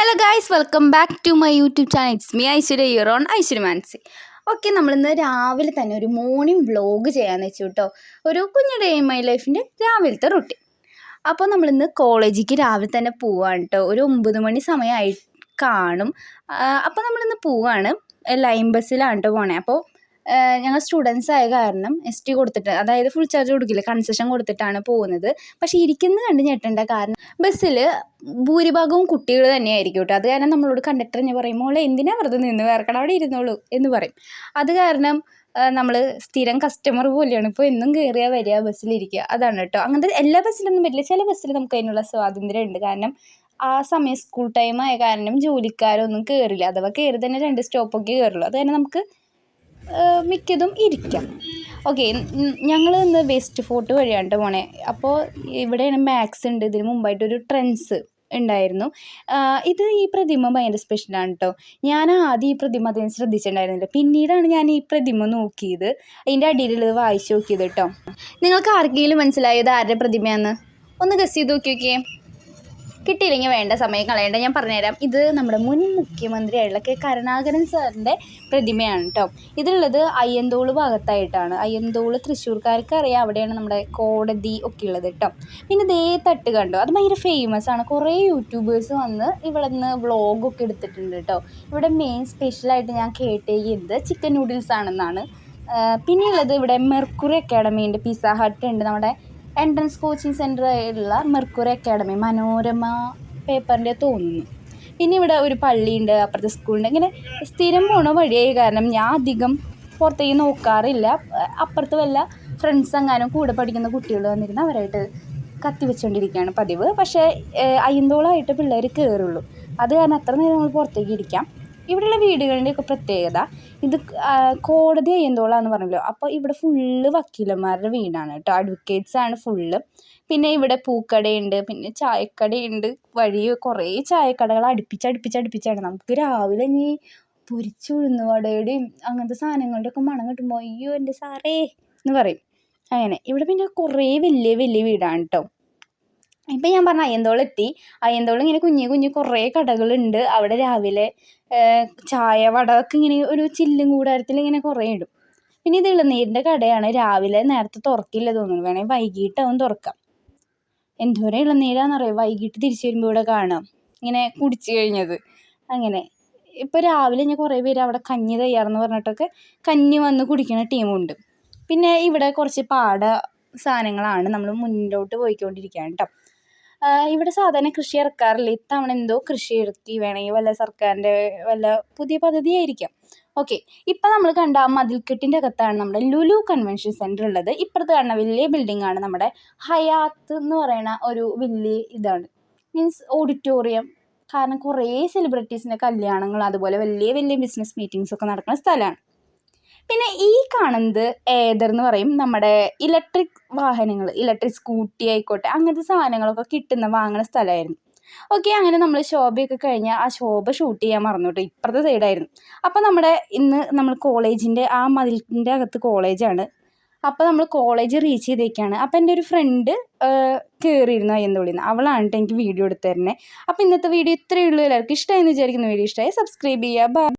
Hello guys welcome back to my YouTube channel it's me Aishwarya on Aishwarya Mansi okay നമ്മളിന്ന് രാവിലെ തന്നെ ഒരു morning vlog ചെയ്യാമെന്ന് വെച്ചു കേട്ടോ ഒരു കുഞ്ഞു ഡേ മൈ ലൈഫിന്റെ രാവിലത്തെ റൊട്ടീൻ അപ്പോൾ നമ്മളിന്ന് കോളേജിലേക്ക് രാവിലെ തന്നെ പോവാണ് കേട്ടോ ഒരു ഒമ്പത് മണി സമയമായി കാണും. അപ്പോൾ നമ്മളിന്ന് പോവാണ്. ലൈൻ ബസ്സിലാണ് കേട്ടോ പോണേ. അപ്പോൾ ഞങ്ങൾ സ്റ്റുഡൻസ് ആയ കാരണം എസ് ടി കൊടുത്തിട്ട് അതായത് ഫുൾ ചാർജ് കൊടുക്കില്ല കൺസെഷൻ കൊടുത്തിട്ടാണ് പോകുന്നത്. പക്ഷേ ഇരിക്കുന്നത് കണ്ട് ഞെട്ടേണ്ട കാരണം ബസ്സിൽ ഭൂരിഭാഗവും കുട്ടികൾ തന്നെയായിരിക്കും കേട്ടോ. അത് കാരണം നമ്മളോട് കണ്ടക്ടർ ഞാൻ പറയും മോളെ എന്തിനാ വെറുതെ നിന്ന് വേർക്കണം അവിടെ ഇരുന്നോളൂ? എന്ന് പറയും. അത് കാരണം നമ്മൾ സ്ഥിരം കസ്റ്റമർ പോലെയാണ്. ഇപ്പോൾ എന്നും കയറിയാൽ വരിക ബസ്സിലിരിക്കുക അതാണ് കേട്ടോ. അങ്ങനത്തെ എല്ലാ ബസ്സിലൊന്നും പറ്റില്ല ചില ബസ്സിൽ നമുക്ക് അതിനുള്ള സ്വാതന്ത്ര്യം ഉണ്ട്. കാരണം ആ സമയം സ്കൂൾ ടൈം ആയ കാരണം ജോലിക്കാരൊന്നും കയറില്ല അഥവാ കയറി തന്നെ രണ്ട് സ്റ്റോപ്പൊക്കെ കയറുള്ളൂ അത് തന്നെ നമുക്ക് മിക്കതും ഇരിക്കാം. ഓക്കെ ഞങ്ങൾ ഇന്ന് വെസ്റ്റ് ഫോർട്ട് വഴിയാണ് പോണേ. അപ്പോൾ ഇവിടെയാണ് മാക്സ് ഉണ്ട്. ഇതിന് മുമ്പായിട്ടൊരു ട്രെൻഡ്സ് ഉണ്ടായിരുന്നു. ഇത് ഈ പ്രതിമ ഭയങ്കര സ്പെഷ്യലാണ് കേട്ടോ ഞാൻ ആദ്യം ഈ പ്രതിമ അതിന് ശ്രദ്ധിച്ചിട്ടുണ്ടായിരുന്നില്ല. പിന്നീടാണ് ഞാൻ ഈ പ്രതിമ നോക്കിയത്. അതിന്റെ അടിയിലുള്ളത് വായിച്ചു നോക്കിയത് കേട്ടോ നിങ്ങൾക്ക് ആർക്കെങ്കിലും മനസ്സിലായത് ആരുടെ പ്രതിമയാന്ന്? ഒന്ന് ഗസ് ചെയ്ത് നോക്കി നോക്കിയേ. കിട്ടിയില്ലെങ്കിൽ വേണ്ട സമയം കളയേണ്ട. ഞാൻ പറഞ്ഞുതരാം. ഇത് നമ്മുടെ മുൻ മുഖ്യമന്ത്രിയായിട്ടുള്ള കെ കരുണാകരൻ സാറിന്റെ പ്രതിമയാണ് കേട്ടോ ഇതിലുള്ളത് അയ്യന്തോൾ ഭാഗത്തായിട്ടാണ്. അയ്യന്തോൾ തൃശ്ശൂർക്കാർക്ക് അറിയാം അവിടെയാണ് നമ്മുടെ കോടതി ഒക്കെ ഉള്ളത് കേട്ടോ പിന്നെ ദേ തട്ട് കണ്ടോ? അത് ഭയങ്കര ഫേമസ് ആണ്. കുറേ യൂട്യൂബേഴ്സ് വന്ന് ഇവിടെ നിന്ന് വ്ളോഗൊക്കെ എടുത്തിട്ടുണ്ട് കേട്ടോ ഇവിടെ മെയിൻ സ്പെഷ്യലായിട്ട് ഞാൻ കേട്ടേക്കുന്നത് ചിക്കൻ നൂഡിൽസ് ആണെന്നാണ്. പിന്നെയുള്ളത് ഇവിടെ മെർക്കുറി അക്കാഡമി ഉണ്ട് പിസ്സ ഹട്ട് ഉണ്ട്. നമ്മുടെ എൻട്രൻസ് കോച്ചിങ് സെന്ററായിട്ടുള്ള മെർക്കുറി അക്കാഡമി മനോരമ പേപ്പറിന്റെ തോന്നുന്നു. പിന്നെ ഇവിടെ ഒരു പള്ളിയുണ്ട് അപ്പുറത്തെ സ്കൂളുണ്ട് ഇങ്ങനെ സ്ഥിരം പോണ വഴിയായി കാരണം ഞാൻ അധികം പുറത്തേക്ക് നോക്കാറില്ല. അപ്പുറത്ത് വല്ല ഫ്രണ്ട്സ് എങ്ങാനും കൂടെ പഠിക്കുന്ന കുട്ടികൾ വന്നിരുന്ന അവരായിട്ട് കത്തി വെച്ചുകൊണ്ടിരിക്കുകയാണ് പതിവ്. പക്ഷേ അയ്യന്തോളായിട്ട് പിള്ളേർ കയറുള്ളൂ അത് കാരണം അത്ര നേരം നമ്മൾ പുറത്തേക്ക് ഇരിക്കാം. ഇവിടെയുള്ള വീടുകളുടെയൊക്കെ പ്രത്യേകത ഇത് കോടതി അയ്യന്തോളാന്ന് പറഞ്ഞല്ലോ. അപ്പോൾ ഇവിടെ ഫുള്ള് വക്കീലന്മാരുടെ വീടാണ് കേട്ടോ. ആണ് ഫുള്ള് പിന്നെ ഇവിടെ പൂക്കടയുണ്ട് പിന്നെ ചായക്കടയുണ്ട്. വഴി കുറേ ചായക്കടകൾ അടുപ്പിച്ച് അടുപ്പിച്ച് അടുപ്പിച്ചാണ്. നമുക്ക് രാവിലെ ഇനി പൊരിച്ച് ഉഴുന്നുവടയുടെയും അങ്ങനത്തെ സാധനങ്ങളുടെ ഒക്കെ മണം കിട്ടുമ്പോൾ അയ്യോ എന്റെ സാറേ എന്ന് പറയും. അങ്ങനെ. ഇവിടെ പിന്നെ കുറേ വലിയ വലിയ വീടാണ് കേട്ടോ. ഇപ്പം ഞാൻ പറഞ്ഞ അയ്യന്തോളെത്തി. അയ്യന്തോളം ഇങ്ങനെ കുഞ്ഞു കുഞ്ഞു കുറേ കടകളുണ്ട്. അവിടെ രാവിലെ ചായ വട ഒക്കെ ഇങ്ങനെ ഒരു ചില്ലും കൂടാരത്തിൽ ഇങ്ങനെ കുറേ ഇടും. പിന്നെ ഇത് ഇളനീരിന്റെ കടയാണ്. രാവിലെ നേരത്തെ തുറക്കില്ല തോന്നുന്നു. വേണമെങ്കിൽ വൈകിട്ടാവും തുറക്കാം. എന്തോരം ഇളനീരാണെന്നറിയാം വൈകിട്ട് തിരിച്ചു വരുമ്പോൾ ഇവിടെ കാണാം. ഇങ്ങനെ കുടിച്ചു കഴിഞ്ഞത്. അങ്ങനെ. ഇപ്പോൾ രാവിലെ ഞാൻ കുറേ പേര് അവിടെ കഞ്ഞി തയ്യാറെന്ന് പറഞ്ഞിട്ടൊക്കെ കഞ്ഞി വന്ന് കുടിക്കുന്ന ടീമുണ്ട്. പിന്നെ ഇവിടെ കുറച്ച് പാട സാധനങ്ങളാണ് നമ്മൾ മുന്നോട്ട് പോയിക്കൊണ്ടിരിക്കുകയാണ് കേട്ടോ ഇവിടെ സാധാരണ കൃഷി ഇറക്കാറില്ല. ഇത്തവണ എന്തോ കൃഷി ഇറക്കി വേണമെങ്കിൽ വല്ല സർക്കാരിന്റെ വല്ല പുതിയ പദ്ധതി ആയിരിക്കാം. ഓക്കെ. ഇപ്പം നമ്മൾ കണ്ട ആ മതിൽക്കെട്ടിന്റെ അകത്താണ് നമ്മുടെ ലുലു കൺവെൻഷൻ സെന്റർ ഉള്ളത്. ഇപ്പുറത്ത് കാണുന്ന വലിയ ബിൽഡിംഗ് ആണ് നമ്മുടെ ഹയാത്ത് എന്ന് പറയുന്ന ഒരു വലിയ ഇതാണ്. Means auditorium. കാരണം കുറേ സെലിബ്രിറ്റീസിന്റെ കല്യാണങ്ങൾ അതുപോലെ വലിയ വലിയ ബിസിനസ് മീറ്റിങ്സ് ഒക്കെ നടക്കുന്ന സ്ഥലമാണ്. പിന്നെ ഈ കാണുന്നത് ഏതർ എന്ന് പറയും. നമ്മുടെ ഇലക്ട്രിക് വാഹനങ്ങൾ ഇലക്ട്രിക് സ്കൂട്ടി ആയിക്കോട്ടെ അങ്ങനത്തെ സാധനങ്ങളൊക്കെ കിട്ടുന്ന വാങ്ങുന്ന സ്ഥലമായിരുന്നു. ഓക്കെ അങ്ങനെ നമ്മൾ ശോഭയൊക്കെ കഴിഞ്ഞ് ആ ശോഭ ഷൂട്ട് ചെയ്യാൻ മറന്നു കേട്ടോ ഇപ്പുറത്തെ സൈഡായിരുന്നു അപ്പോൾ നമ്മുടെ ഇന്ന് നമ്മൾ കോളേജിന്റെ ആ മതിലിന്റെ അകത്ത് കോളേജാണ്. അപ്പോൾ നമ്മൾ കോളേജ് റീച്ച് ചെയ്തേക്കാണ്. അപ്പോൾ എന്റെ ഒരു ഫ്രണ്ട് കയറിയിരുന്നു അയ്യെന്ന് നിന്ന് അവളാണ് കേട്ടോ എനിക്ക് വീഡിയോ എടുത്തു തരുന്നത് അപ്പോൾ ഇന്നത്തെ വീഡിയോ ഇത്രയേ ഉള്ളൂ. എല്ലാവർക്കും ഇഷ്ടമായെന്ന് വിചാരിക്കുന്ന. വീഡിയോ ഇഷ്ടമായി സബ്സ്ക്രൈബ് ചെയ്യുക.